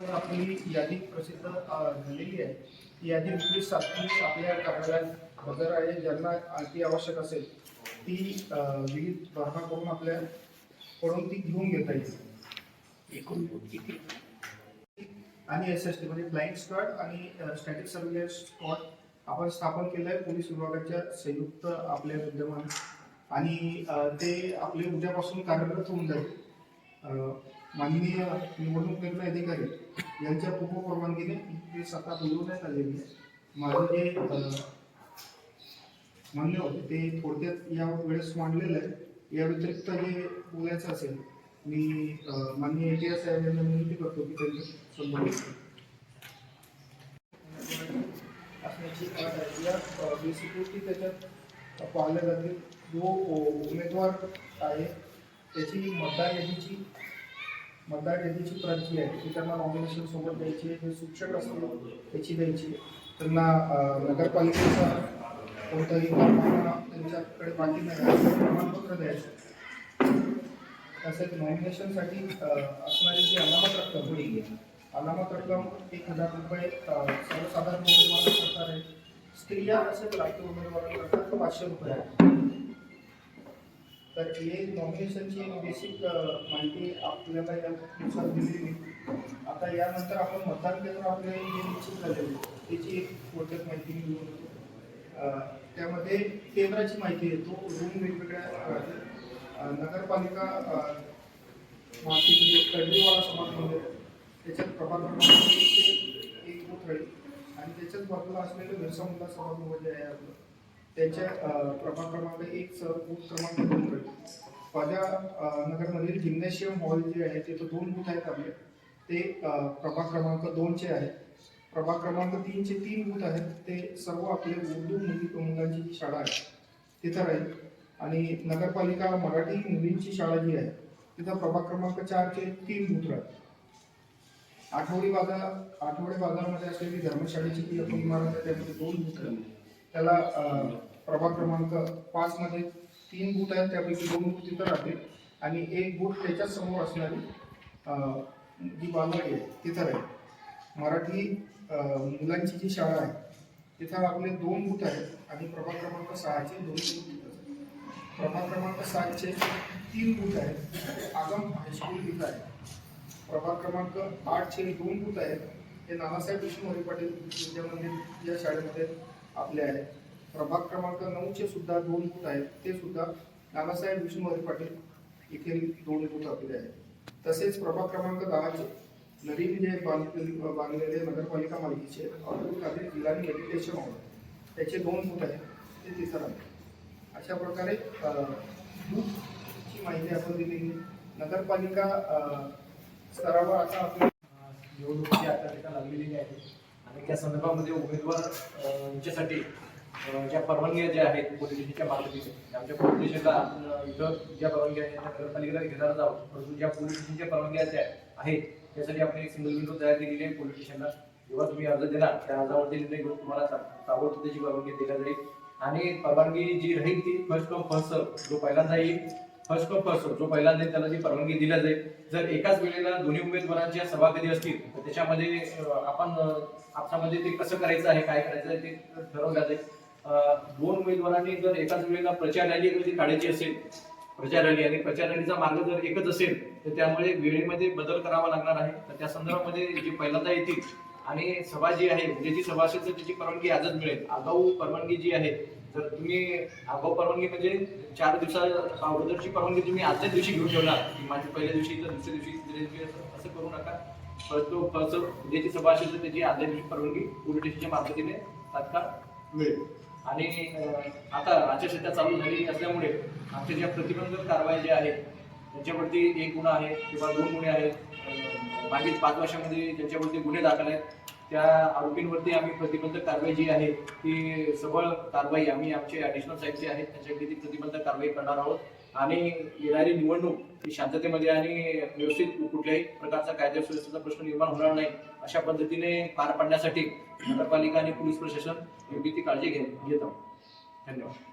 आपली यादी प्रसिद्ध झालेली आहे. यादी वीस सातवी आपल्या कार्यालयात हजर आहे ज्यांना ती आवश्यक असेल ती विहित भरणा करून आपल्या कडून ती घेऊन घेता येईल. एकूण किती? आणि एस एस टी म्हणजे फ्लाईंग स्क्वॉड आणि स्टॅटिक सर्व्हिलन्स स्क्वॉड आपण स्थापन केलं आहे पोलीस विभागाच्या संयुक्त आपल्या विद्यमान. आणि ते आपले उद्यापासून कार्यरत होऊन जाईल. माननीय निवडणूक निर्णय अधिकारी यांच्या पूर्व परवानगीने ते सत्ता बोलवण्यात आलेली आहे. माझं जे म्हणणं होते ते थोडक्यात या वेळेस मांडलेलं आहे. या व्यतिरिक्त जे बोलायचं असेल मी अ, माननीय इतिहास साहेब यांना विनंती करतो की त्यांनी संबंधित असण्याची अट या बेसिकली त्याच्यात पाहिलं जाते जो उमेदवार आहे त्याची मतदार यादीची मतदार यादीची प्रत जी आहे ती त्यांना नॉमिनेशन सोबत द्यायची आहे जे शिक्षक असतील त्याची द्यायची त्यांना नगरपालिकेचा कोणताही त्यांच्याकडे बाकी नाही. प्रमाणपत्र द्यायचं तसेच नॉमिनेशनसाठी असणारी जी अनामत रक्कम होईल अनामत रक्कम एक हजार रुपये सर्वसाधारण उमेदवारांकरता आहे. स्त्रिया असेल राखीव उमेदवारांकरता पाचशे रुपये आहे. तर हे नॉमिनेशनची एक बेसिक माहिती आपल्याला यानुसार दिलेली. आता यानंतर आपण मतदान केंद्र आपले जे निश्चित झालेले त्याची एक थोडक्यात माहिती मी घेऊन त्यामध्ये केंद्राची माहिती आहे. तो रूम वेगवेगळ्या नगरपालिका अ, माहिती म्हणजे समाज मंदिर त्याच्यात प्रभाग क्रमांक एक बूथ राहील आणि त्याच्याच बाजूला असलेलं बिरसा मुंडा सभागृह आहे. आपलं त्याच्या प्रभाग क्रमांक एक सह बूथ क्रमांक दोन माझ्या नगरमधील जिम्नॅशियम हॉल जे आहे तिथं दोन बूथ आहेत आपले. ते प्रभाग क्रमांक दोनचे आहेत. प्रभाग क्रमांक तीनचे तीन बूथ आहेत. ते सर्व आपले उर्दू मुली मुलांची जी शाळा आहे. तिथं राहील. आणि नगरपालिका मराठी मुलींची शाळा जी आहे तिथं प्रभाग क्रमांक चारचे तीन बूथ राहतील आठवडी बाजार आठवडे बाजारामध्ये असलेली धर्मशाळेची जी आपली इमारत आहे त्यामध्ये दोन बूथ राहिले. त्याला प्रभाग क्रमांक पाच मध्ये तीन बूट आहेत त्यापैकी दोन बूट तिथं राहतील. आणि एक बूट त्याच्यासमोर असणारी जी बालवाडी आहे तिथं राहील. मराठी मुलांची जी शाळा आहे तिथं आपले दोन बूट आहेत आणि प्रभाग क्रमांक सहाचे दोन बूट तिथं प्रभाग क्रमांक सातचे तीन बूट आहेत आगम हायस्कूल तिथं आहे. प्रभाग क्रमांक आठचे दोन बूट आहेत हे नानासाहेब विष्णू पाटील विद्या मंदिर या शाळेमध्ये आपले आहेत प्रभाग क्रमांक नऊचे सुद्धा दोन बूथ आहेत. ते सुद्धा नानासाहेब विष्णू पाटील येथील दोन बूथ आपले आहेत. तसेच प्रभाग क्रमांक दहाचे नवीन जे बांधलेले बांधलेले नगरपालिका मालकीचे अब्दुल कादर जिल्हानी मेडिटेशन हॉल त्याचे दोन बूथ आहेत. ते तिथं आहे अशा प्रकारे ची बूथची माहिती आपण दिलेली नगरपालिका स्तरावर आता आपल्या निवडणुकीची आचारसंहिता लागलेली आहे. आणि त्या संदर्भामध्ये उमेदवार यांच्यासाठी ज्या परवानग्या ज्या आहेत पोलीस स्टेशनच्या मार्फतीने म्हणजे आमच्या पोलीस स्टेशनला आपण इथं ज्या परवानग्या आहेत त्या नगरपालिकेला घेणारच आहोत. परंतु ज्या पोलीस स्टेशनच्या परवानग्या ज्या आहेत त्यासाठी आपण एक सिंगल विंडो तयार केलेली आहे पोलीस स्टेशनला. जेव्हा तुम्ही अर्ज देणार त्या अर्जावरती निर्णय घेऊन तुम्हाला ताबडतोब त्याची परवानगी दिल्या जाईल. आणि परवानगी जी राहील ती फर्स्ट कम फर्स्ट सर्व जो पहिल्यांदा येईल फर्स्ट कम फर्स्ट जो पहिल्यांदा येईल त्याला जी परवानगी दिल्या जाईल. जर एकाच वेळेला दोन्ही उमेदवारांच्या सभा कधी असतील तर त्याच्यामध्ये आपण अं, आपसामध्ये ते कसं करायचं आहे काय करायचं आहे ते ठरवलं जाईल दोन उमेदवारांनी जर एकाच वेळेला प्रचार रॅली कधी काढायची असेल प्रचार रॅली आणि प्रचार रॅलीचा मार्ग जर एकच असेल तर त्यामुळे वेळेमध्ये बदल करावा लागणार आहे. तर त्या संदर्भामध्ये जे पहिल्यांदा येतील आणि सभा जी आहे ज्याची सभा असेल तर त्याची परवानगी आजच मिळेल. आगाऊ परवानगी जी आहे जर तुम्ही आगाऊ परवानगी म्हणजे चार दिवसा अगोदरची परवानगी तुम्ही आजच्या दिवशी घेऊन ठेवला. की माझी पहिल्या दिवशी तर दुसऱ्या दिवशी तिसऱ्या दिवशी असं असं करू नका. परंतु फर्स्ट ज्याची सभा असेल तर त्याची आदल्या दिवशी परवानगी पोलीस स्टेशनच्या मार्फतीने तात्काळ मिळेल. आणि आता आता आचारसंहिता चालू झालेली असल्यामुळे आमच्या ज्या प्रतिबंधक कारवाई ज्या आहेत त्यांच्यावरती एक गुन्हा आहे किंवा दोन गुन्हे आहेत. मागील पाच वर्षामध्ये ज्यांच्यावरती गुन्हे दाखल आहेत त्या आरोपींवरती आम्ही प्रतिबंधक कारवाई जी आहे ती सबळ कारवाई आम्ही आमचे ॲडिशनल साहेब जे आहेत त्यांच्याकडे ती प्रतिबंधक कारवाई करणार आहोत. आणि येणारी निवडणूक ही शांततेमध्ये आणि व्यवस्थित कुठल्याही प्रकारचा कायदा सुव्यवस्थेचा प्रश्न निर्माण होणार नाही अशा पद्धतीने पार पाडण्यासाठी नगरपालिका आणि पोलीस प्रशासन योग्य ती काळजी घे घेत आहोत. धन्यवाद.